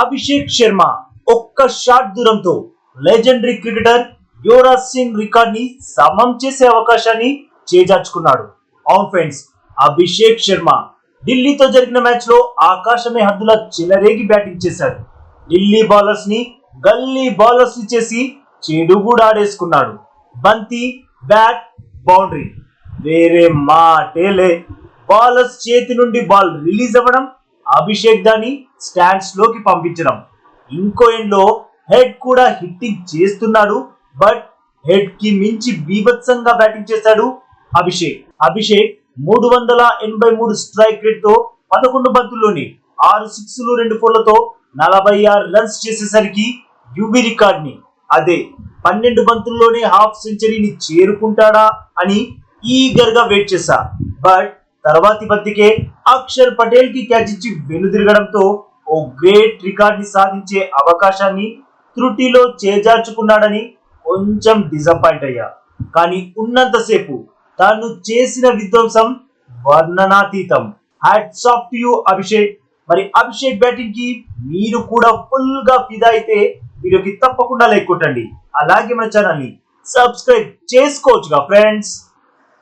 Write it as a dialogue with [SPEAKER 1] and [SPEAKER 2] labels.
[SPEAKER 1] అభిషేక్ శర్మ ఒక్క షాట్ దూరంతో legendary cricketer Yuvraj Singh రికార్డ్ని సమం చేసే అవకాశాన్ని చేజార్చుకున్నాడు. అవును ఫ్రెండ్స్ అభిషేక్ శర్మ ఢిల్లీతో జరిగిన మ్యాచ్లో ఆకాశమే హద్దుల చిలరేగి బ్యాటింగ్ చేశాడు. ఢిల్లీ బౌలర్స్ని గల్లీ బౌలర్స్ని చేసి చెడు కూడా ఆడేసుకున్నాడు. బంతి బ్యాట్ బౌండరీ వేరే మాటేలే. బౌలర్స్ చేతి నుండి బాల్ రిలీజ్ అవ్వడం అభిషేక్ దాన్ని స్టాండ్స్లోకి పంపించడం. ఇంకో ఎండ్లో హెడ్ కూడా హిట్టింగ్ చేస్తున్నాడు బట్ హెడ్కి మించి బీభత్సంగా బ్యాటింగ్ చేశాడు అభిషేక్. అభిషేక్ మూడు వందల ఎనభై మూడు స్ట్రైక్ రేట్తో పదకొండు బంతుల్లోని ఆరు సిక్స్లు రెండు ఫోర్లతో నలభై ఆరు రన్స్ చేసేసరికి యువి రికార్డ్ని అదే పన్నెండు బంతుల్లోనే హాఫ్ సెంచరీని చేరుకుంటాడా అని ఈగర్గా వెయిట్ చేశా. బట్ తర్వాతి బంతికే అక్షర్ పటేల్కి క్యాచ్ ఇచ్చి వెనుదిరగడంతో ఓ గ్రేట్ రికార్డ్ని సాధించే అవకాశాన్ని త్రుటిలో చేజార్చుకున్నాడని కొంచెం డిసప్పాయింట్ అయ్యా. కానీ ఉన్నంతసేపు తాను చేసిన విధ్వంసం వర్ణనాతీతం. Hats off to you Abhishek. మరి అభిషేక్ బ్యాటింగ్కి మీరు కూడా ఫుల్గా ఫిదా అయితే వీడియోకి తప్పకుండా లైక్ కొట్టండి. అలాగే మన ఛానల్ని సబ్స్క్రైబ్ చేసుకోవచ్చుగా ఫ్రెండ్స్.